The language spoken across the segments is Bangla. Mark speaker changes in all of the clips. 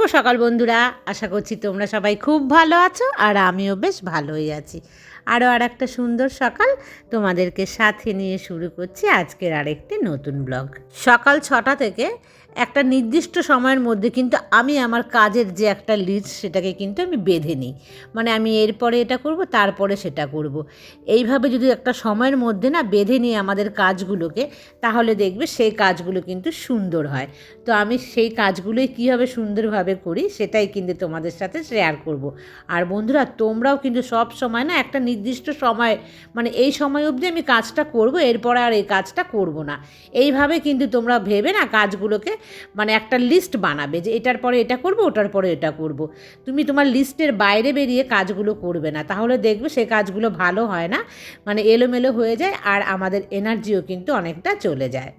Speaker 1: শুভ সকাল বন্ধুরা। আশা করছি তোমরা সবাই খুব ভালো আছো আর আমিও বেশ ভালোই আছি। আরও আর একটা সুন্দর সকাল তোমাদেরকে সাথে নিয়ে শুরু করছি আজকের আরেকটি নতুন ব্লগ। সকাল ছটা থেকে একটা নির্দিষ্ট সময়ের মধ্যে কিন্তু আমি আমার কাজের যে একটা লিস্ট সেটাকে কিন্তু আমি বেঁধে নিই। মানে আমি এরপরে এটা করব, তারপরে সেটা করব। এইভাবে যদি একটা সময়ের মধ্যে না বেঁধে নিই আমাদের কাজগুলোকে, তাহলে দেখবে সেই কাজগুলো কিন্তু সুন্দর হয়। তো আমি সেই কাজগুলোই কীভাবে সুন্দরভাবে করি সেটাই কিন্তু তোমাদের সাথে শেয়ার করব। আর বন্ধুরা, তোমরাও কিন্তু সব সময় না একটা নির্দিষ্ট সময় মানে এই সময় অবধি আমি কাজটা করব, এরপরে আর এই কাজটা করব না। এইভাবে কিন্তু তোমরা ভেবে না কাজগুলোকে মানে একটা লিস্ট বানাবে যে এটার পরে এটা করব, ওটার পরে এটা করব। তুমি তোমার লিস্টের বাইরে বেরিয়ে কাজগুলো করবে না। তাহলে দেখবে সে কাজগুলো ভালো হয় না। মানে এলোমেলো হয়ে যায় আর আমাদের এনার্জিও কিন্তু অনেকটা চলে যায়।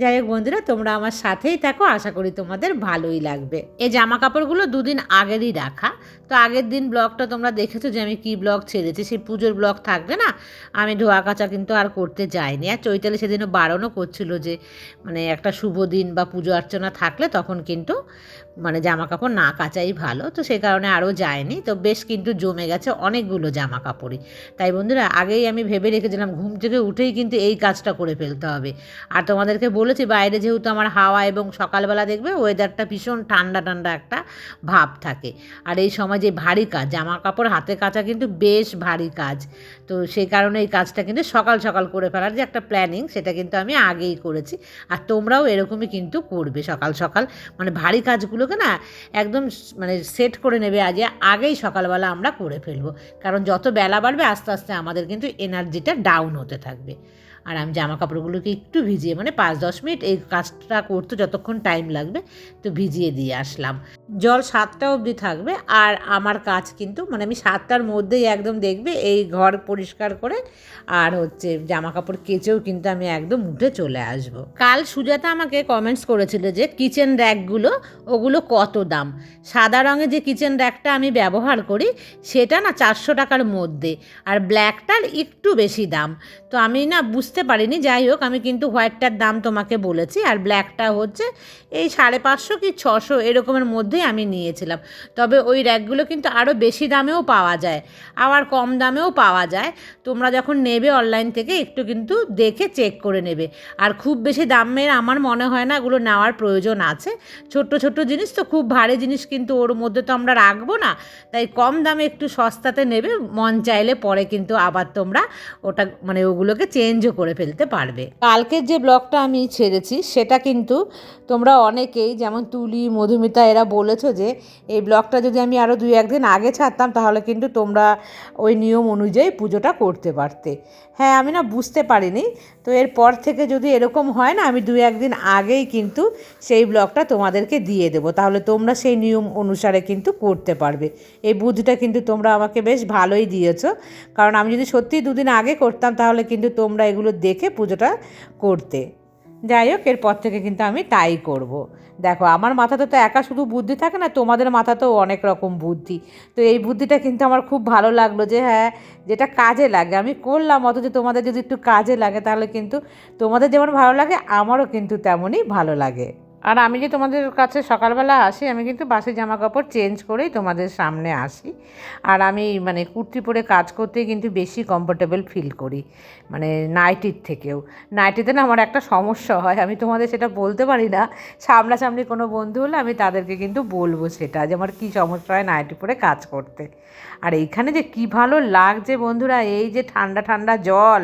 Speaker 1: যাই হোক বন্ধুরা, তোমরা আমার সাথেই থাকো, আশা করি তোমাদের ভালোই লাগবে। এই জামা কাপড়গুলো দুদিন আগেরই রাখা। তো আগের দিন ব্লগটা তোমরা দেখেছ যে আমি কি ব্লগ ছেড়েছি? সেই পুজোর ব্লগ থাকবে না? আমি ধোয়া কাচা কিন্তু আর করতে যাইনি। আর চৈতালি সেদিনও বারণও করছিল যে মানে একটা শুভ দিন বা পুজো অর্চনা থাকলে তখন কিন্তু মানে জামা কাপড় না কাচাই ভালো, তো সে কারণে আরও যায়নি। তো বেশ কিন্তু জমে গেছে অনেকগুলো জামা কাপড়ই তাই বন্ধুরা, আগেই আমি ভেবে রেখেছিলাম ঘুম থেকে উঠেই কিন্তু এই কাজটা করে ফেলতে হবে। আর তোমাদেরকে বলেছি, বাইরে যেহেতু আমার হাওয়া এবং সকালবেলা দেখবে ওয়েদারটা ভীষণ ঠান্ডা ঠান্ডা একটা ভাব থাকে। আর এই সময় যে ভারী কাজ জামা কাপড় হাতে কাচা কিন্তু বেশ ভারী কাজ। তো সেই কারণে এই কাজটা কিন্তু সকাল সকাল করে ফেলার যে একটা প্ল্যানিং সেটা কিন্তু আমি আগেই করেছি। আর তোমরাও এরকমই কিন্তু করবে সকাল সকাল। মানে ভারী কাজগুলোকে না, একদম মানে সেট করে নেবে আজ আগেই সকালবেলা আমরা করে ফেলব। কারণ যত বেলা বাড়বে, আস্তে আস্তে আমাদের কিন্তু এনার্জিটা ডাউন হতে থাকবে। আর আমি জামা কাপড়গুলোকে একটু ভিজিয়ে মানে পাঁচ দশ মিনিট এই কাজটা করতে যতক্ষণ টাইম লাগবে, তো ভিজিয়ে দিয়ে আসলাম। জল সাতটা অবধি থাকবে আর আমার কাজ কিন্তু মানে আমি সাতটার মধ্যেই একদম দেখবে এই ঘর পরিষ্কার করে আর হচ্ছে জামা কাপড় কেচেও কিন্তু আমি একদম উঠে চলে আসব। কাল সুজাতা আমাকে কমেন্টস করেছিল যে কিচেন র্যাকগুলো ওগুলো কত দাম? সাদা রঙের যে কিচেন র্যাকটা আমি ব্যবহার করি, সেটা না চারশো টাকার মধ্যে, আর ব্ল্যাকটার একটু বেশি দাম। তো আমি না বুঝতে পারিনি। যাই হোক, আমি কিন্তু হোয়াইটটার দাম তোমাকে বলেছি আর ব্ল্যাকটা হচ্ছে এই সাড়ে পাঁচশো কি ছশো এরকমের মধ্যেই আমি নিয়েছিলাম। তবে ওই র্যাকগুলো কিন্তু আরও বেশি দামেও পাওয়া যায়, আবার কম দামেও পাওয়া যায়। তোমরা যখন নেবে অনলাইন থেকে একটু কিন্তু দেখে চেক করে নেবে। আর খুব বেশি দামের আমার মনে হয় না এগুলো নেওয়ার প্রয়োজন আছে। ছোট্ট ছোট্ট জিনিস তো খুব ভারী জিনিস কিন্তু ওর মধ্যে তো আমরা রাখব না, তাই কম দামে একটু সস্তাতে নেবে। মন চাইলে পরে কিন্তু আবার তোমরা ওটা মানে ওগুলোকে চেঞ্জও করে ফেলতে পারবে। কালকের যে ব্লগটা আমি ছেড়েছি, সেটা কিন্তু তোমরা অনেকেই, যেমন তুলি, মধুমিতা, এরা বলেছ যে, এই ব্লগটা যদি আমি আরও দুই একদিন আগে ছাড়তাম, তাহলে কিন্তু তোমরা ওই নিয়ম অনুযায়ী পুজোটা করতে পারতে। হ্যাঁ আমি না বুঝতে পারিনি। তো এরপর থেকে যদি এরকম হয় না, আমি দু একদিন আগেই কিন্তু সেই ব্লগটা তোমাদেরকে দিয়ে দেবো। তাহলে তোমরা সেই নিয়ম অনুসারে কিন্তু করতে পারবে। এই বুদ্ধিটা কিন্তু তোমরা আমাকে বেশ ভালোই দিয়েছ। কারণ আমি যদি সত্যি দুদিন আগে করতাম, তাহলে কিন্তু তোমরা এগুলো দেখে পুজোটা করতে। যাই হোক, এরপর থেকে কিন্তু আমি তাই করব। দেখো, আমার মাথাতে তো একা শুধু বুদ্ধি থাকে না, তোমাদের মাথাতেও অনেক রকম বুদ্ধি। তো এই বুদ্ধিটা কিন্তু আমার খুব ভালো লাগল যে হ্যাঁ যেটা কাজে লাগে। আমি করলাম, অথচ তোমাদের যদি একটু কাজে লাগে, তাহলে কিন্তু তোমাদের যেমন ভালো লাগে, আমারও কিন্তু তেমনই ভালো লাগে। আর আমি যে তোমাদের কাছে সকালবেলা আসি, আমি কিন্তু বাসি জামা কাপড় চেঞ্জ করেই তোমাদের সামনে আসি। আর আমি মানে কুর্তি পরে কাজ করতে কিন্তু বেশি কমফোর্টেবল ফিল করি মানে নাইটির থেকেও। নাইটিতে না আমার একটা সমস্যা হয়, আমি তোমাদের সেটা বলতে পারি না। সামনাসামনি কোনো বন্ধু হলে আমি তাদেরকে কিন্তু বলব সেটা, যে আমার কী সমস্যা হয় নাইটি পরে কাজ করতে। আর এইখানে যে কী ভালো লাগছে বন্ধুরা, এই যে ঠান্ডা ঠান্ডা জল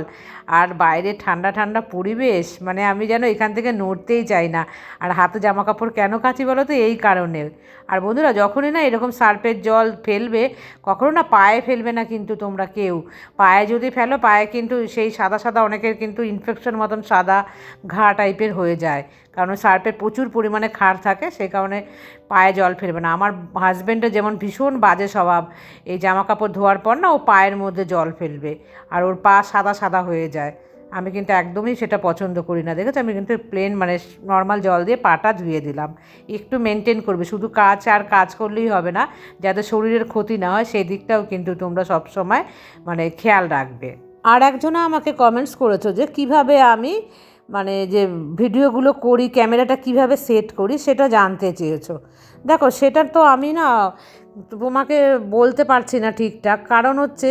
Speaker 1: আর বাইরে ঠান্ডা ঠান্ডা পরিবেশ মানে আমি যেন এখান থেকে নড়তেই চাই না। আর হাতে জামা কাপড় কেন কাচি বলো তো? এই কারণে। আর বন্ধুরা, যখনই না এরকম সার্ফের জল ফেলবে, কখনো না পায়ে ফেলবে না কিন্তু তোমরা কেউ। পায়ে যদি ফেলো, পায়ে কিন্তু সেই সাদা সাদা অনেকের কিন্তু ইনফেকশন মতন সাদা ঘা টাইপের হয়ে যায়। কারণ সার্ফের প্রচুর পরিমাণে ক্ষার থাকে, সেই কারণে পায়ে জল ফেলবে না। আমার হাজব্যান্ডের যেমন ভীষণ বাজে স্বভাব, এই জামা কাপড় ধোয়ার পর না ও পায়ের মধ্যে জল ফেলবে আর ওর পা সাদা সাদা হয়ে যায়। আমি কিন্তু একদমই সেটা পছন্দ করি না। দেখেছ? আমি কিন্তু প্লেন মানে নর্মাল জল দিয়ে পাটা ধুয়ে দিলাম। একটু মেনটেন করবে, শুধু কাজ আর কাজ করলেই হবে না, যাতে শরীরের ক্ষতি না হয়, সেই দিকটাও কিন্তু তোমরা সবসময় মানে খেয়াল রাখবে। আর একজনে আমাকে কমেন্টস করেছ যে, কীভাবে আমি মানে যে ভিডিওগুলো করি, ক্যামেরাটা কীভাবে সেট করি, সেটা জানতে চেয়েছো। দেখো সেটা তো আমি না তোমাকে বলতে পারছি না ঠিকঠাক। কারণ হচ্ছে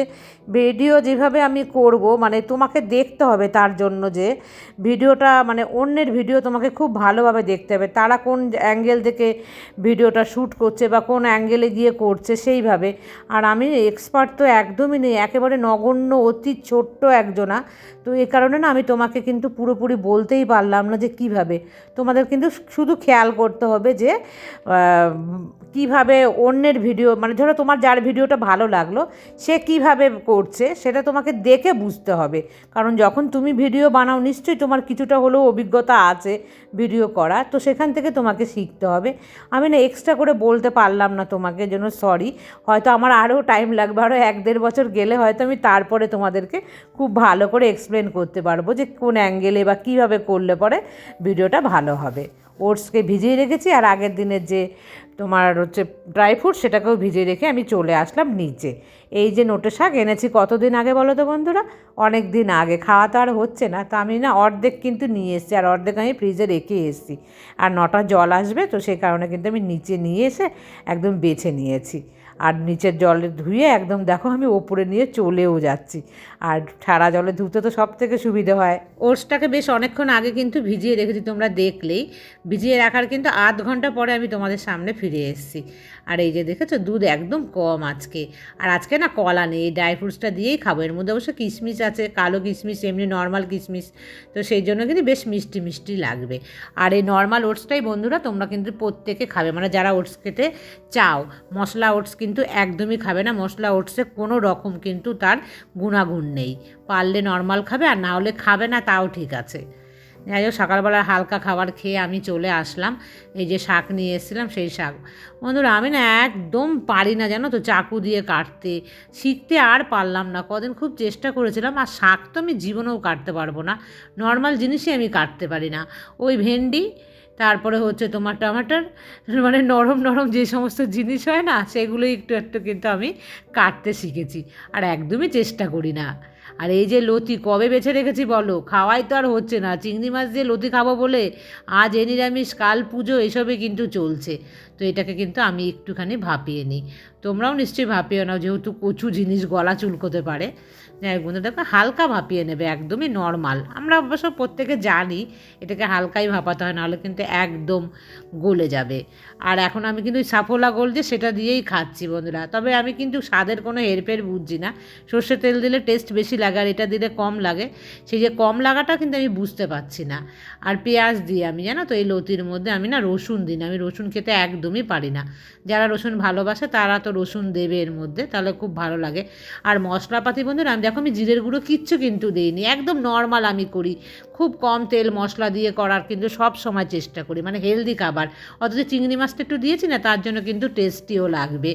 Speaker 1: ভিডিও যেভাবে আমি করব মানে তোমাকে দেখতে হবে তার জন্য যে ভিডিওটা মানে অন্যের ভিডিও তোমাকে খুব ভালোভাবে দেখতে হবে। তারা কোন অ্যাঙ্গেল থেকে ভিডিওটা শ্যুট করছে বা কোন অ্যাঙ্গেলে গিয়ে করছে সেইভাবে। আর আমি এক্সপার্ট তো একদমই নেই, একেবারে নগণ্য, অতি ছোট্ট একজনা। তো এই কারণে না আমি তোমাকে কিন্তু পুরোপুরি বলতেই পারলাম না যে কীভাবে। তোমাদের কিন্তু শুধু খেয়াল করতে হবে যে কীভাবে অন্যের ভিডিও মানে ধরো তোমার যার ভিডিওটা ভালো লাগল, সে কীভাবে করছে সেটা তোমাকে দেখে বুঝতে হবে। কারণ যখন তুমি ভিডিও বানাও, নিশ্চয়ই তোমার কিছুটা হলেও অভিজ্ঞতা আছে ভিডিও করা তো সেখান থেকে তোমাকে শিখতে হবে। আমি না এক্সট্রা করে বলতে পারলাম না তোমাকে জন্য সরি হয়তো আমার আরও টাইম লাগবে, আরও এক দেড় বছর গেলে হয়তো আমি তারপরে তোমাদেরকে খুব ভালো করে এক্সপ্লেন করতে পারব যে কোন অ্যাঙ্গেলে বা কীভাবে করলে পরে ভিডিওটা ভালো হবে। ওটসকে ভিজিয়ে রেখেছি, আর আগের দিনের যে তোমার হচ্ছে ড্রাই ফ্রুট সেটাকেও ভিজিয়ে রেখে আমি চলে আসলাম নিচে। এই যে নোটে শাক এনেছি কতদিন আগে বলো তো বন্ধুরা? অনেক দিন আগে। খাওয়া তো আর হচ্ছে না। তো আমি না অর্ধেক কিন্তু নিয়ে এসেছি আর অর্ধেক আমি ফ্রিজে রেখে এসেছি। আর নটা জল আসবে তো সেই কারণে কিন্তু আমি নিচে নিয়ে এসে একদম বেছে নিয়েছি। আর নিচের জলে ধুয়ে একদম দেখো আমি ওপরে নিয়ে চলেও যাচ্ছি। আর ঠাড়া জলে ধুতে তো সব থেকে সুবিধে হয়। ওটসটাকে বেশ অনেকক্ষণ আগে কিন্তু ভিজিয়ে রেখেছি, তোমরা দেখলেই। ভিজিয়ে রাখার কিন্তু আধ ঘণ্টা পরে আমি তোমাদের সামনে ফিরে এসেছি। আর এই যে দেখেছ, দুধ একদম কম আজকে। আর আজকে না কলা নেই, এই ড্রাই ফ্রুটসটা দিয়েই খাব। এর মধ্যে অবশ্য কিশমিশ আছে, কালো কিশমিশ, এমনি নর্মাল কিশমিশ। তো সেই জন্য কিন্তু বেশ মিষ্টি মিষ্টি লাগবে। আর এই নর্মাল ওটসটাই বন্ধুরা তোমরা কিন্তু প্রত্যেকে খাবে। মানে যারা ওটস খেতে চাও, মশলা ওটস কিন্তু একদমই খাবে না, মশলা ওটসে কোনো রকম কিন্তু তার গুণাগুণ নেই। পারলে নর্মাল খাবে আর না হলে খাবে না, তাও ঠিক আছে। যাই হোক সকালবেলা হালকা খাবার খেয়ে আমি চলে আসলাম। এই যে শাক নিয়ে এসেছিলাম, সেই শাক। বন্ধুরা, আমি না একদম পারি না জানো তো চাকু দিয়ে কাটতে। শিখতে আর পারলাম না। কদিন খুব চেষ্টা করেছিলাম, আর শাক তো আমি জীবনেও কাটতে পারব না। নর্মাল জিনিসই আমি কাটতে পারি না। ওই ভেন্ডি তারপরে হচ্ছে তোমার টমাটার মানে নরম নরম যে সমস্ত জিনিস হয় না, সেগুলোই একটু একটু কিন্তু আমি কাটতে শিখেছি। আর একদমই চেষ্টা করি না। আর এই যে লতি কবে বেছে রেখেছি বলো? খাওয়াই তো আর হচ্ছে না। চিংড়ি মাছ দিয়ে লতি খাব বলে আজ এ নিরামিষ, কাল পুজো, এসবে কিন্তু চলছে। তো এটাকে কিন্তু আমি একটুখানি ভাপিয়ে নিই। তোমরাও নিশ্চয়ই ভাপিয়ে নাও, যেহেতু কচু জিনিস গলা চুলকোতে পারে। যাই বন্ধু দেখো হালকা ভাপিয়ে নেবে, একদমই নর্মাল আমরা অবশ্য প্রত্যেকে জানি এটাকে হালকাই ভাপাতে হয়, নাহলে কিন্তু একদম গলে যাবে। আর এখন আমি কিন্তু সাফোলা গোল যে সেটা দিয়েই খাচ্ছি, বন্ধুরা। তবে আমি কিন্তু স্বাদের কোনো হেরফের বুঝছি না। সর্ষের তেল দিলে টেস্ট বেশি লাগে আর এটা দিলে কম লাগে। সেই যে কম লাগাটা কিন্তু আমি বুঝতে পারছি না। আর পেঁয়াজ দিই আমি, জানো তো, এই লতির মধ্যে আমি না রসুন দিই না, আমি রসুন খেতে একদমই পারি না। যারা রসুন ভালোবাসে তারা তো রসুন দেবে এর মধ্যে, তাহলে খুব ভালো লাগে। আর মশলাপাতি বন্ধুরা, আমি দেখো আমি জিরের গুঁড়ো কিচ্ছু কিন্তু দিইনি, একদম নর্মাল আমি করি। খুব কম তেল মশলা দিয়ে করার কিন্তু সব সময় চেষ্টা করি মানে হেলদি খাবার। অথচ চিংড়ি মাছটা একটু দিয়েছি না, তার জন্য কিন্তু টেস্টিও লাগবে।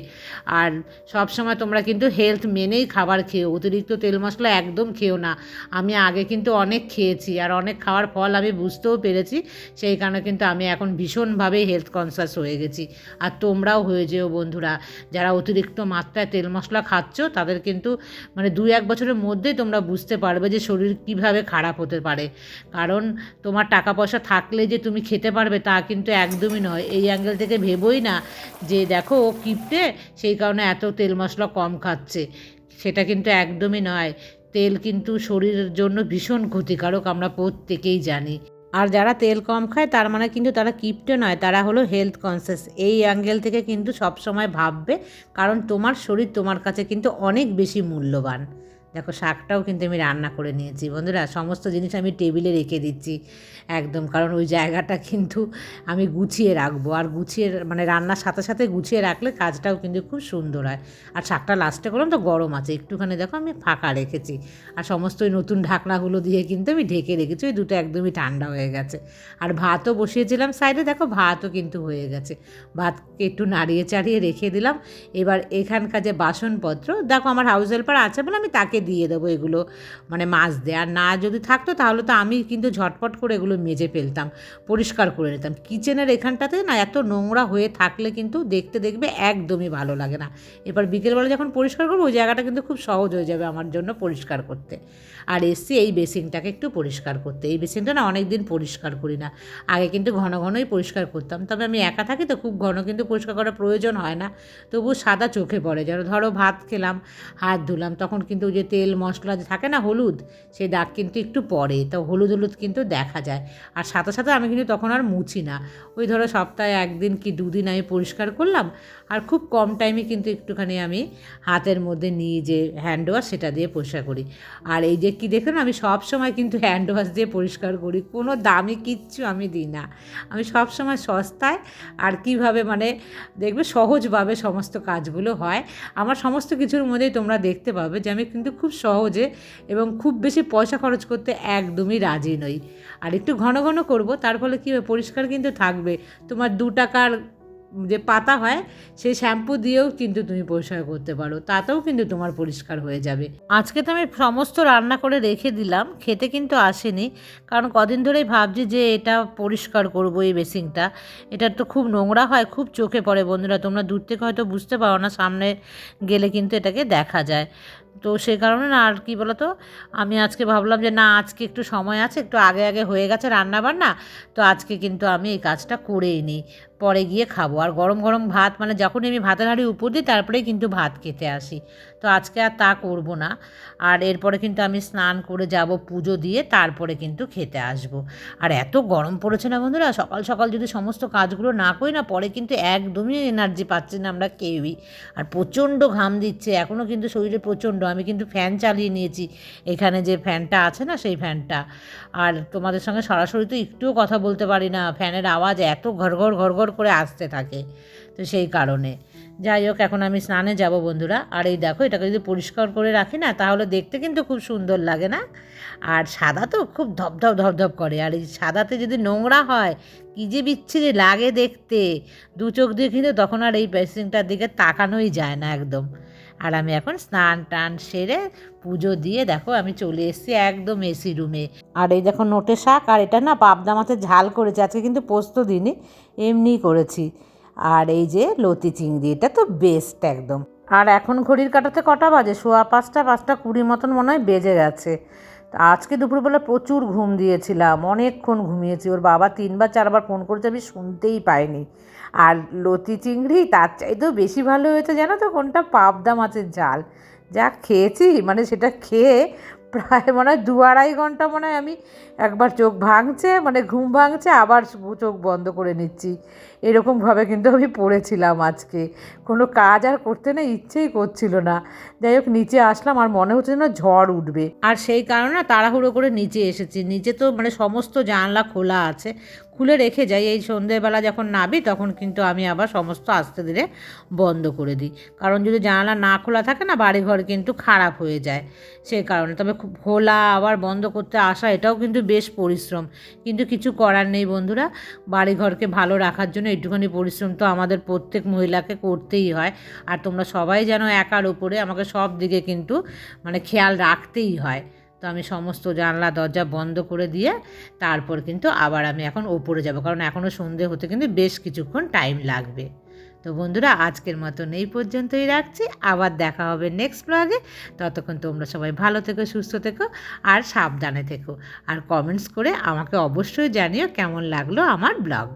Speaker 1: আর সব সময় তোমরা কিন্তু হেলথ মেনেই খাবার খেও, অতিরিক্ত তেল মশলা একদম খেও না। আমি আগে কিন্তু অনেক খেয়েছি, আর অনেক খাওয়ার ফল আমি বুঝতেও পেরেছি, সেই কারণে কিন্তু আমি এখন ভীষণভাবে হেলথ কনসাস হয়ে গেছি। আর তোমরাও হয়ে যেও বন্ধুরা, যারা অতিরিক্ত মাত্রায় তেল মশলা খাচ্ছ, তাদের কিন্তু মানে দু এক বছরের মধ্যেই তোমরা বুঝতে পারবে যে শরীর কীভাবে খারাপ হতে পারে। কারণ তোমার টাকা পয়সা থাকলে যে তুমি খেতে পারবে তা কিন্তু একদমই নয়। এই অ্যাঙ্গেল থেকে ভেবোই না যে দেখো ও কিপটে, সেই কারণে এত তেল মশলা কম খাচ্ছে। সেটা কিন্তু একদমই নয়। তেল কিন্তু শরীরের জন্য ভীষণ ক্ষতিকারক, আমরা প্রত্যেকেই জানি। আর যারা তেল কম খায়, তার মানে কিন্তু তারা কিপটে নয়, তারা হলো হেলথ কনসিয়াস এই অ্যাঙ্গেল থেকে কিন্তু সবসময় ভাববে, কারণ তোমার শরীর তোমার কাছে কিন্তু অনেক বেশি মূল্যবান। দেখো, শাকটাও কিন্তু আমি রান্না করে নিয়েছি। বন্ধুরা, সমস্ত জিনিস আমি টেবিলে রেখে দিচ্ছি, একদম। কারণ ওই জায়গাটা কিন্তু আমি গুছিয়ে রাখব। আর গুছিয়ে মানে রান্নার সাথে সাথে গুছিয়ে রাখলে কাজটাও কিন্তু খুব সুন্দর হয়। আর শাকটা লাস্টে করলাম তো গরম আছে। একটুখানি দেখো, আমি ফাঁকা রেখেছি। আর সমস্ত ওই নতুন ঢাকনাগুলো দিয়ে কিন্তু আমি ঢেকে রেখেছি। ওই দুটো একদমই ঠান্ডা হয়ে গেছে। আর ভাতও বসিয়েছিলাম সাইডে। দেখো, ভাতও কিন্তু হয়ে গেছে। ভাতকে একটু নাড়িয়ে চাড়িয়ে রেখে দিলাম। এবার এখানকার যে বাসনপত্র, দেখো, আমার হাউস হেল্পার আছে বলে আমি তাকে দিয়ে দেবো এগুলো মানে মাছ দিয়ে। আর না যদি থাকতো তাহলে তো আমি কিন্তু ঝটপট করে এগুলো মেজে ফেলতাম, পরিষ্কার করে নিতাম। কিচেনের এখানটাতে না এত নোংরা হয়ে থাকলে কিন্তু দেখতে দেখবে একদমই ভালো লাগে না। এবার বিকেলবেলা যখন পরিষ্কার করব, ওই জায়গাটা কিন্তু খুব সহজ হয়ে যাবে আমার জন্য পরিষ্কার করতে। আর এসছি এই বেসিনটাকে একটু পরিষ্কার করতে। এই বেসিনটা না অনেক দিন পরিষ্কার করি না। আগে কিন্তু ঘন ঘনই পরিষ্কার করতাম। তবে আমি একা থাকি তো খুব ঘন কিন্তু পরিষ্কার করার প্রয়োজন হয় না। তবু সাদা চোখে পড়ে। যেন ধরো ভাত খেলাম, হাত ধুলাম, তখন কিন্তু যে তেল, মশলা থাকে না হলুদ, সেই দাগ কিন্তু একটু পড়ে, তো হলুদ হলুদ কিন্তু দেখা যায়। আর সাথে সাথে আমি কিন্তু তখন আর মুছি না। ওই ধরো সপ্তাহে একদিন কি দুদিন আমি পরিষ্কার করলাম, আর খুব কম টাইমে কিন্তু একটুখানি আমি হাতের মধ্যে নিয়ে যে হ্যান্ড ওয়াশ সেটা দিয়ে পরিষ্কার করি। আর এই যে কি দেখুন, আমি সব সময় কিন্তু হ্যান্ড ওয়াশ দিয়ে পরিষ্কার করি, কোনো দামি কিচ্ছু আমি দিই না। আমি সব সময় সস্তায় আর কীভাবে মানে দেখবে সহজভাবে সমস্ত কাজগুলো হয়। আমার সমস্ত কিছুর মধ্যেই তোমরা দেখতে পাবে যে আমি কিন্তু খুব সহজে এবং খুব বেশি পয়সা খরচ করতে একদমই রাজি নই। আর একটু ঘন ঘন করব, তার ফলে কী হবে, পরিষ্কার কিন্তু থাকবে। তোমার দু টাকার যে পাতা হয় সেই শ্যাম্পু দিয়েও কিন্তু তুমি পরিষ্কার করতে পারো, তাতেও কিন্তু তোমার পরিষ্কার হয়ে যাবে। আজকে তো আমি সমস্ত রান্না করে রেখে দিলাম, খেতে কিন্তু আসেনি, কারণ কদিন ধরেই ভাবছি যে এটা পরিষ্কার করব এই বেসিংটা এটা তো খুব নোংরা হয়, খুব চোখে পড়ে বন্ধুরা, তোমরা দূর থেকে হয়তো বুঝতে পারো না, সামনে গেলে কিন্তু এটাকে দেখা যায়। তো সে কারণে না, আর কি বলতো, আমি আজকে ভাবলাম যে না, আজকে একটু সময় আছে, একটু আগে আগে হয়ে গেছে রান্না বান্না তো আজকে কিন্তু আমি এই কাজটা করেই নিই। পরে গিয়ে খাব। আর গরম গরম ভাত মানে যখনই আমি ভাতের হাঁড়ি উপর দিই, তারপরেই কিন্তু ভাত খেতে আসি। তো আজকে আর তা করব না। আর এরপরে কিন্তু আমি স্নান করে যাব, পুজো দিয়ে তারপরে কিন্তু খেতে আসব। আর এত গরম পড়েছে না বন্ধুরা, সকাল সকাল যদি সমস্ত কাজগুলো না করি না, পরে কিন্তু একদমই এনার্জি পাচ্ছি না আমরা কেউই। আর প্রচণ্ড ঘাম দিচ্ছে এখনও কিন্তু শরীরে প্রচণ্ড। আমি কিন্তু ফ্যান চালিয়ে নিয়েছি, এখানে যে ফ্যানটা আছে না, সেই ফ্যানটা আর তোমাদের সঙ্গে সরাসরি তো একটুও কথা বলতে পারি না ফ্যানের আওয়াজ এত ঘরঘর ঘরঘর করে আসতে থাকে, তো সেই কারণে। যাই হোক, এখন আমি স্নানে যাব বন্ধুরা। আর এই দেখো, এটাকে যদি পরিষ্কার করে রাখি না, তাহলে দেখতে কিন্তু খুব সুন্দর লাগে না? আর সাদা তো খুব ধপধপ ধপধপ করে। আর এই সাদাতে যদি নোংরা হয়, কী যে বিচ্ছিরি লাগে দেখতে। দু চোখ দিয়ে কিন্তু তখন আর এই পেসিংটার দিকে তাকানোই যায় না একদম। আর আমি এখন স্নান টান সেরে পুজো দিয়ে দেখো, আমি চলে এসেছি একদম এসি রুমে। আর এই দেখো নোটে শাক, আর এটা না পাবদা মাছের ঝাল করেছে। আজকে কিন্তু পোস্ত দিনই এমনিই করেছি। আর এই যে লতি চিংড়ি, এটা তো বেস্ট একদম। আর এখন ঘড়ির কাটাতে কটা বাজে? সোয়া পাঁচটা পাঁচটা কুড়ি মতন মনে হয় বেজে গেছে। আজকে দুপুরবেলা প্রচুর ঘুম দিয়েছিলাম, অনেকক্ষণ ঘুমিয়েছি। ওর বাবা তিনবার, চারবার ফোন করেছে, আমি শুনতেই পাইনি। আর লতি চিংড়ি, তার চাইতেও বেশি ভালো হয়েছে জানো তো, কোনটা? পাবদা মাছের ঝাল। যা খেয়েছি মানে সেটা খেয়ে প্রায় মনে হয় দু আড়াই ঘণ্টা মনে হয় আমি একবার চোখ ভাঙছে মানে ঘুম ভাঙছে, আবার চোখ বন্ধ করে নিচ্ছি। এরকমভাবে কিন্তু আমি পড়েছিলাম আজকে। কোনো কাজ আর করতে না ইচ্ছেই করছিল না। যাই হোক, নিচে আসলাম আর মনে হচ্ছে যেন ঝড় উঠবে। আর সেই কারণে তাড়াহুড়ো করে নিচে এসেছি। নিচে তো মানে সমস্ত জানলা খোলা আছে। খুলে রেখে যাই। এই সন্ধেবেলা যখন নাবি তখন কিন্তু আমি আবার সমস্ত আস্তে ধীরে বন্ধ করে দিই। কারণ যদি জানালা না খোলা থাকে না, বাড়িঘর কিন্তু খারাপ হয়ে যায় সেই কারণে। তবে খোলা, আবার বন্ধ করতে আসা, এটাও কিন্তু বেশ পরিশ্রম। কিন্তু কিছু করার নেই বন্ধুরা। বাড়িঘরকে ভালো রাখার জন্য একটুখানি পরিশ্রম তো আমাদের প্রত্যেক মহিলাকে করতেই হয়। আর তোমরা সবাই যেন একার উপরে আমাকে সব দিকে কিন্তু মানে খেয়াল রাখতেই হয়। তো আমি সমস্ত জানলা, দরজা বন্ধ করে দিয়ে তারপর কিন্তু আবার আমি এখন ওপরে যাব। কারণ এখনও সন্ধে হতে কিন্তু বেশ কিছুক্ষণ টাইম লাগবে। তো বন্ধুরা, আজকের মতন এই পর্যন্তই রাখছি। আবার দেখা হবে নেক্সট ব্লগে ততক্ষণ তোমরা সবাই ভালো থেকো, সুস্থ থেকো আর সাবধানে থেকো। আর কমেন্টস করে আমাকে অবশ্যই জানিও কেমন লাগল আমার ব্লগ